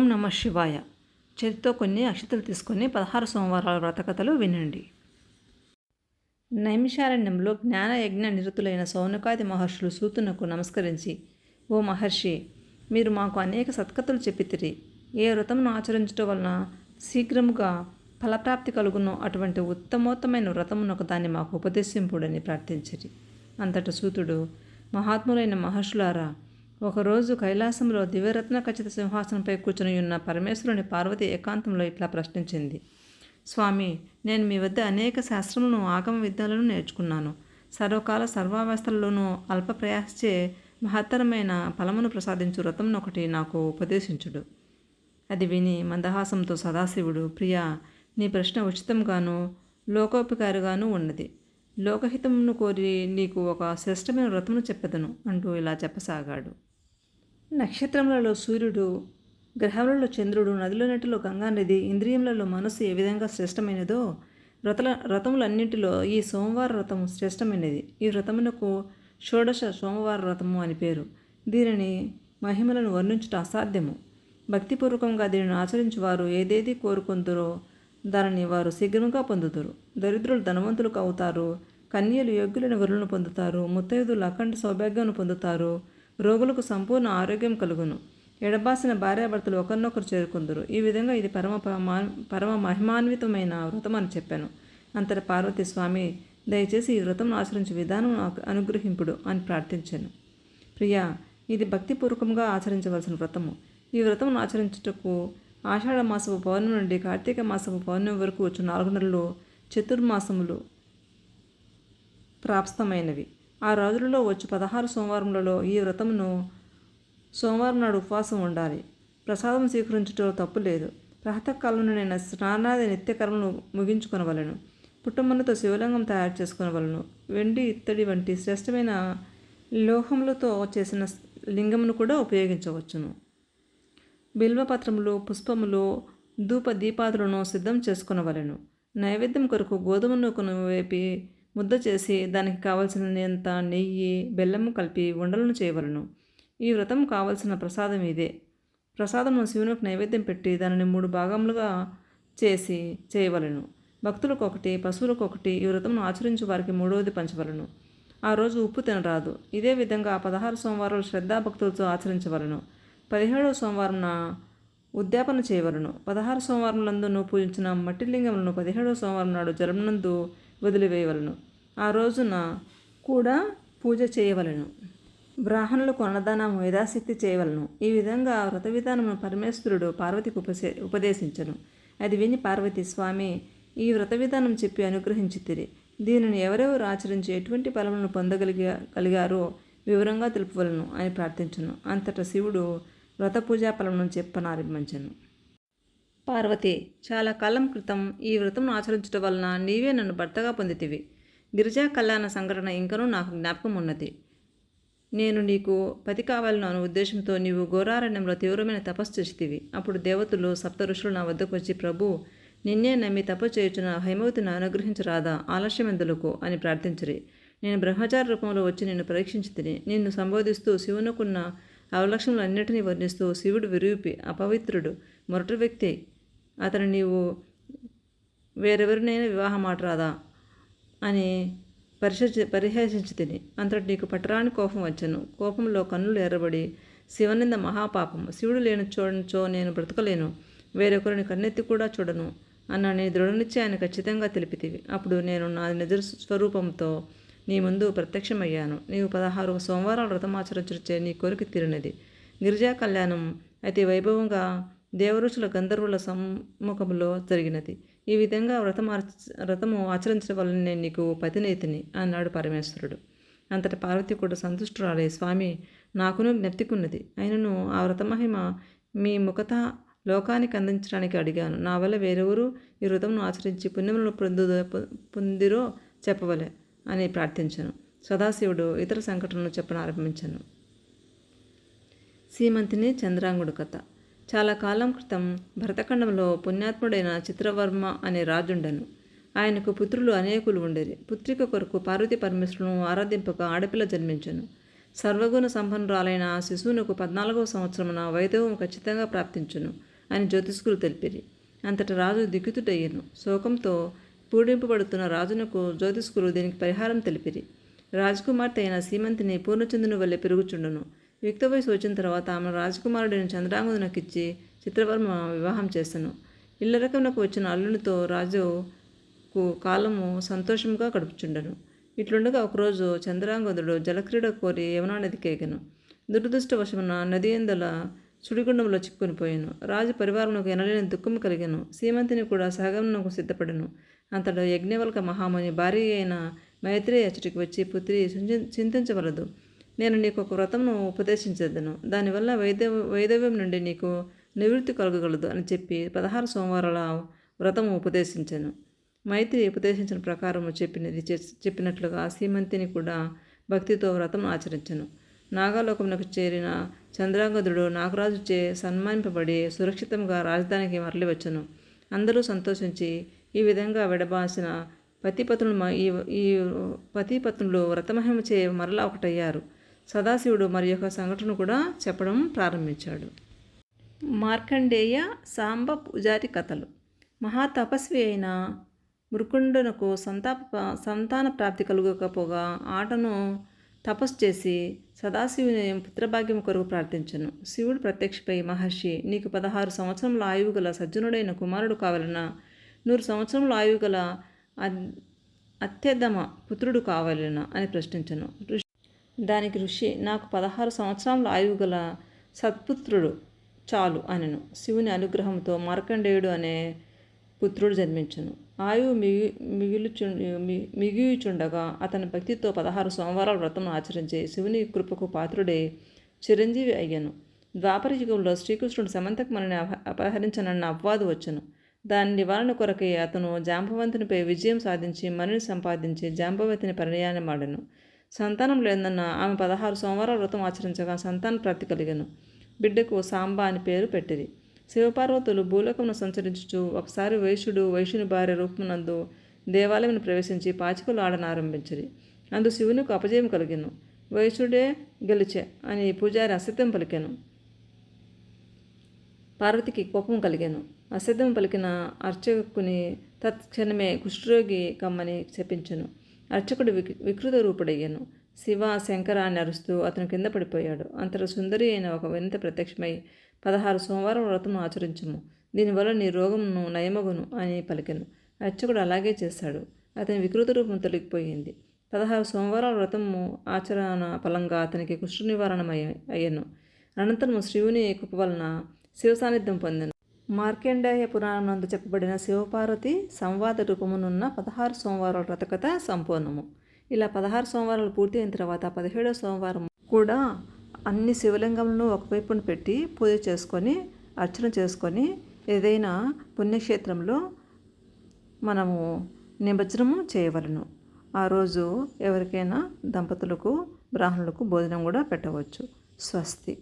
ఓం నమ శివాయ. చేతితో కొన్ని అక్షతలు తీసుకొని పదహారు సోమవారాల వ్రతకథలు వినండి. నైమిషారణ్యంలో జ్ఞాన యజ్ఞ సౌనకాది మహర్షులు సూతునకు నమస్కరించి ఓ మహర్షి మీరు మాకు అనేక సత్కథలు చెప్పితిరి. ఏ వ్రతమును ఆచరించడం వలన శీఘ్రముగా ఫలప్రాప్తి కలుగునో. అటువంటి ఉత్తమోత్తమైన వ్రతమునొక దాన్ని మాకు ఉపదేశింపుడని ప్రార్థించిరి. అంతట సూతుడు మహాత్ములైన మహర్షులారా ఒకరోజు కైలాసంలో దివ్యరత్న ఖచ్చిత సింహాసనంపై కూర్చుని ఉన్న పరమేశ్వరుని పార్వతి ఏకాంతంలో ఇట్లా ప్రశ్నించింది. స్వామి నేను మీ వద్ద అనేక శాస్త్రములను ఆగమ విద్యలను నేర్చుకున్నాను. సర్వకాల సర్వావస్థలలోనూ అల్ప ప్రయాసచే మహత్తరమైన ఫలమును ప్రసాదించు వ్రతం ఒకటి నాకు ఉపదేశించుడు. అది విని మందహాసంతో సదాశివుడు ప్రియా నీ ప్రశ్న ఉచితంగాను లోకోపకారిగాను ఉన్నది. లోకహితమును కోరి నీకు ఒక శ్రేష్టమైన వ్రతమును చెప్పదను అంటూ ఇలా చెప్పసాగాడు. నక్షత్రములలో సూర్యుడు గ్రహములలో చంద్రుడు నదిలో నటిలో గంగానది ఇంద్రియములలో మనస్సు ఏ విధంగా శ్రేష్టమైనదో వ్రతల వ్రతములన్నింటిలో ఈ సోమవార వ్రతము శ్రేష్టమైనది. ఈ వ్రతమునకు షోడశ సోమవార వ్రతము అని పేరు. దీనిని మహిమలను వర్ణించుట అసాధ్యము. భక్తిపూర్వకంగా దీనిని ఆచరించువారు ఏదేది కోరుకుందరో దానిని వారు శీఘ్రంగా పొందుతారు దరిద్రులు ధనవంతులకు అవుతారు కన్యలు యోగ్యులైన వరులను పొందుతారు ముత్తైదులు అఖండ సౌభాగ్యాన్ని పొందుతారు రోగులకు సంపూర్ణ ఆరోగ్యం కలుగును. ఎడబాసిన భార్యాభర్తలు ఒకరినొకరు చేరుకుందరు. ఈ విధంగా ఇది పరమ పరమా- పరమ మహిమాన్వితమైన వ్రతం అని చెప్పాను. అంతట పార్వతి స్వామి దయచేసి ఈ వ్రతం ఆచరించే విధానం నాకు అనుగ్రహింపుడు అని ప్రార్థించాను. ప్రియా ఇది భక్తిపూర్వకంగా ఆచరించవలసిన వ్రతము. ఈ వ్రతం ఆచరించుటకు ఆషాఢ మాసపు పౌర్ణమి నుండి కార్తీక మాసపు పౌర్ణమి వరకు వచ్చిన నాలుగు నెలలు చతుర్మాసములు ప్రాప్తమైనవి. ఆ రోజులలో వచ్చి పదహారు సోమవారములలో ఈ వ్రతమును సోమవారం నాడు ఉపవాసం ఉండాలి. ప్రసాదం స్వీకరించటంలో తప్పు లేదు. ప్రాతకాలంలో నేను స్నానాది నిత్యకర్మను ముగించుకొనవలను. పుట్టమన్నతో శివలింగం తయారు చేసుకునవలను. వెండి ఇత్తడి వంటి శ్రేష్టమైన లోహములతో చేసిన లింగమును కూడా ఉపయోగించవచ్చును. బిల్వపత్రములు పుష్పములు ధూప దీపాదులను సిద్ధం చేసుకునవలను. నైవేద్యం కొరకు గోధుమ నూకను వేపి ముద్ద చేసి దానికి కావలసినంత నెయ్యి బెల్లము కలిపి ఉండలను చేయవలను. ఈ వ్రతం కావలసిన ప్రసాదం ఇదే. ప్రసాదమును శివునికి నైవేద్యం పెట్టి దానిని మూడు భాగములుగా చేసి చేయవలెను. భక్తులకు ఒకటి పశువులకు ఒకటి ఈ వ్రతమును ఆచరించు వారికి మూడవది పంచవలను. ఆ రోజు ఉప్పు తినరాదు. ఇదే విధంగా పదహారు సోమవారాలు శ్రద్ధాభక్తులతో ఆచరించవలను. పదిహేడవ సోమవారం ఉద్యాపన చేయవలను. పదహారు సోమవారములందును పూజించిన మట్టిలింగములను పదిహేడవ సోమవారం నాడు జలమునందు వదిలివేయవలను. ఆ రోజున కూడా పూజ చేయవలను. బ్రాహ్మణులకు అన్నదానం యథాశక్తి చేయవలను. ఈ విధంగా వ్రత విధానమును పరమేశ్వరుడు పార్వతికి ఉపసే ఉపదేశించను. అది విని పార్వతి స్వామి ఈ వ్రత విధానం చెప్పి అనుగ్రహించితిరి. దీనిని ఎవరెవరు ఆచరించి ఎటువంటి ఫలములను పొందగలిగా కలిగారో వివరంగా తెలుపవలను అని ప్రార్థించను. అంతటా శివుడు వ్రత పూజా ఫలమును చెప్పనారంభించను పార్వతి చాలా కాలం క్రితం ఈ వ్రతమును ఆచరించడం వలన నీవే నన్ను భర్తగా పొందితివి. గిరిజా కళ్యాణ సంఘటన ఇంకనూ నాకు జ్ఞాపకం ఉన్నది. నేను నీకు పతి కావాలను అనే ఉద్దేశంతో నీవు ఘోరారణ్యంలో తీవ్రమైన తపస్సు చేసితివి. అప్పుడు దేవతలు సప్త ఋషులు నా వద్దకు వచ్చి ప్రభు నిన్నే నమ్మి తప చేయుచున్న హైమవతిని అనుగ్రహించరాదా? ఆలస్యమెందులకు? అని ప్రార్థించిరి. నేను బ్రహ్మచారి రూపంలో వచ్చి నిన్ను పరీక్షించి తిని నిన్ను సంబోధిస్తూ శివునకున్న అవలక్షణలన్నిటినీ వర్ణిస్తూ శివుడు విరూపి అపవిత్రుడు మొరటి వ్యక్తి అతను నీవు వేరెవరినైనా వివాహం ఆటరాదా అని పరిశ పరిహసించి తిని అంతటి నీకు పట్టరాని కోపం వచ్చను. కోపంలో కన్నులు ఎర్రబడి శివనింద మహాపాపం. శివుడు లేని చూడనిచో నేను బ్రతకలేను. వేరొకరిని కన్నెత్తి కూడా చూడను అన్న నీ దృఢనిశ్చయాన్ని ఖచ్చితంగా తెలిపితివి. అప్పుడు నేను నా నిజ స్వరూపంతో నీ ముందు ప్రత్యక్షమయ్యాను. నీవు పదహారు సోమవారం వ్రతమాచరించే నీ కోరిక తీరినది. గిరిజా కళ్యాణం అయితే వైభవంగా దేవఋషుల గంధర్వుల సమ్ముఖంలో జరిగినది. ఈ విధంగా వ్రతం ఆచ- వ్రతము ఆచరించడం వల్ల నేను నీకు పతినేతిని అన్నాడు పరమేశ్వరుడు. అంతట పార్వతి కూడా సంతుష్టురాలే స్వామి నాకును జ్ఞప్తికున్నది ఆయనను ఆ వ్రతమహిమ మీ ముఖత లోకానికి అందించడానికి అడిగాను. నా వల్ల వేరెవరు ఈ వ్రతమును ఆచరించి పుణ్యములను పొందు పొందిరో చెప్పవలే అని ప్రార్థించాను. సదాశివుడు ఇతర సంఘటనలు చెప్పనారంభించాను. సీమంతిని చంద్రాంగుడు కథ. చాలా కాలం క్రితం భరతఖండంలో పుణ్యాత్ముడైన చిత్రవర్మ అనే రాజుండెను. ఆయనకు పుత్రులు అనేకులు ఉండేది. పుత్రిక కొరకు పార్వతీ పరమేశ్వరులను ఆరాధింపక ఆడపిల్ల జన్మించను. సర్వగుణ సంపన్నురాలైన ఆ శిశువునకు పద్నాలుగవ సంవత్సరమున వైదవం ఖచ్చితంగా ప్రాప్తించును అని జ్యోతిష్కులు తెలిపిరి. అంతట రాజు దిక్కుతుటయ్యను శోకంతో పూడింపబడుతున్న రాజునకు జ్యోతిష్కులు దీనికి పరిహారం తెలిపిరి. రాజకుమార్తె అయిన సీమంతిని పూర్ణచంద్రుని వల్లే పెరుగుచుండును. యుక్త వయసు వచ్చిన తర్వాత ఆమె రాజకుమారుడిని చంద్రాంగునకిచ్చి చిత్రవర్మ వివాహం చేశాను. ఇల్లరకమునకు వచ్చిన అల్లునితో రాజుకు కాలము సంతోషంగా గడుపుచుండెను. ఇట్లుండగా ఒకరోజు చంద్రాంగదుడు జలక్రీడ కోరి యమునా నదికి ఎగను. దురదృష్టవశమున నది ఎందల సుడిగుండంలో చిక్కుని పోయాను. రాజు పరివారంలో ఎనలేని దుఃఖం కలిగాను. సీమంతిని కూడా సహగమనకు సిద్ధపడెను. అంతడు యజ్ఞవల్క మహాముని భార్య అయిన మైత్రేయ అచ్చటికి వచ్చి పుత్రి చింతించవలదు నేను నీకు ఒక వ్రతమును ఉపదేశించేదను. దానివల్ల వైదవ వైదవ్యం నుండి నీకు నివృత్తి కలగగలదు అని చెప్పి పదహారు సోమవారాల వ్రతము ఉపదేశించాను. మైత్రి ఉపదేశించిన ప్రకారము చెప్పినది చెప్పినట్లుగా సీమంతిని కూడా భక్తితో వ్రతం ఆచరించను. నాగాలోకమునకు చేరిన చంద్రాంగదుడు నాగరాజుచే సన్మానింపబడి సురక్షితంగా రాజధానికి మరలి వచ్చను అందరూ సంతోషించి ఈ విధంగా విడబాసిన పతిపత్నులు మ- ఈ ఈ పతిపత్నులు వ్రతమహిమ చే మరలా ఒకటయ్యారు. సదాశివుడు మరి యొక్క సంఘటన కూడా చెప్పడం ప్రారంభించాడు. మార్కండేయ సాంబ పూజారి కథలు. మహాతపస్వి అయిన మృకుండునకు సంతాప సంతాన ప్రాప్తి కలుగకపోగా ఆటను తపస్సు చేసి సదాశివుని పుత్రభాగ్యం కొరకు ప్రార్థించను. శివుడు ప్రత్యక్షపై మహర్షి నీకు పదహారు సంవత్సరముల ఆయువు గల సజ్జనుడైన కుమారుడు కావాలన్నా నూరు సంవత్సరముల ఆయువు గల అత్యధమ పుత్రుడు కావాలనా అని ప్రశ్నించను. దానికి ఋషి నాకు పదహారు సంవత్సరాల ఆయువు గల సత్పుత్రుడు చాలు అనెను. శివుని అనుగ్రహంతో మార్కండేయుడు అనే పుత్రుడు జన్మించను. ఆయువు మిగి మిగిలుచు మిగియుచుండగా అతని భక్తితో పదహారు సోమవారాల వ్రతం ఆచరించి శివుని కృపకు పాత్రుడే చిరంజీవి అయ్యాను. ద్వాపర యుగంలో శ్రీకృష్ణుడు సమంతకమని అపహరించనన్న అవ్వాదు వచ్చను. దాని నివారణ కొరకై అతను జాంబవంతునిపై విజయం సాధించి మణిని సంపాదించి జాంబవతిని పరిణయాన్ని మాడెను. సంతానం లేదన్న ఆమె పదహారు సోమవారాల వ్రతం ఆచరించగా సంతాన ప్రాప్తి కలిగను. బిడ్డకు సాంబ అని పేరు పెట్టిరి. శివపార్వతులు భూలోకమును సంచరించుచు ఒకసారి వైశ్యుడు వైశ్యుని భార్య రూపమునందు దేవాలయమును ప్రవేశించి పాచికలు ఆడనారంభించిరి అందు శివునికి అపజయం కలిగాను. వైశ్యుడే గెలిచే అని పూజారి అసత్యం పలికాను. పార్వతికి కోపం కలిగాను. అసిద్ధం పలికిన అర్చకుని తత్క్షణమే కుష్ఠరోగి కమ్మని చెప్పించను అర్చకుడు విక్ వికృత రూపుడయ్యను. శివ శంకర అని అరుస్తూ అతను కింద పడిపోయాడు. అంతట సుందరి అయిన ఒక వినత ప్రత్యక్షమై పదహారు సోమవారం వ్రతము ఆచరించుము. దీనివల్ల నీ రోగమును నయమగును అని పలికెను. అర్చకుడు అలాగే చేశాడు. అతని వికృత రూపం తొలగిపోయింది. పదహారు సోమవారాల వ్రతము ఆచరణ ఫలంగా అతనికి కుష్ఠ నివారణమయ్య అయ్యను. అనంతరం శివుని కృప వలన శివ సాన్నిధ్యం పొందాను. మార్కండేయ పురాణం నందు చెప్పబడిన శివపార్వతి సంవాద రూపమునున్న పదహారు సోమవారాల వ్రతకథ సంపూర్ణము. ఇలా పదహారు సోమవారాలు పూర్తి అయిన తర్వాత పదిహేడో సోమవారం కూడా అన్ని శివలింగములను ఒకవైపున పెట్టి పూజ చేసుకొని అర్చన చేసుకొని ఏదైనా పుణ్యక్షేత్రంలో మనము నిమజ్జనము చేయవలను. ఆ రోజు ఎవరికైనా దంపతులకు బ్రాహ్మణులకు భోజనం కూడా పెట్టవచ్చు. స్వస్తి.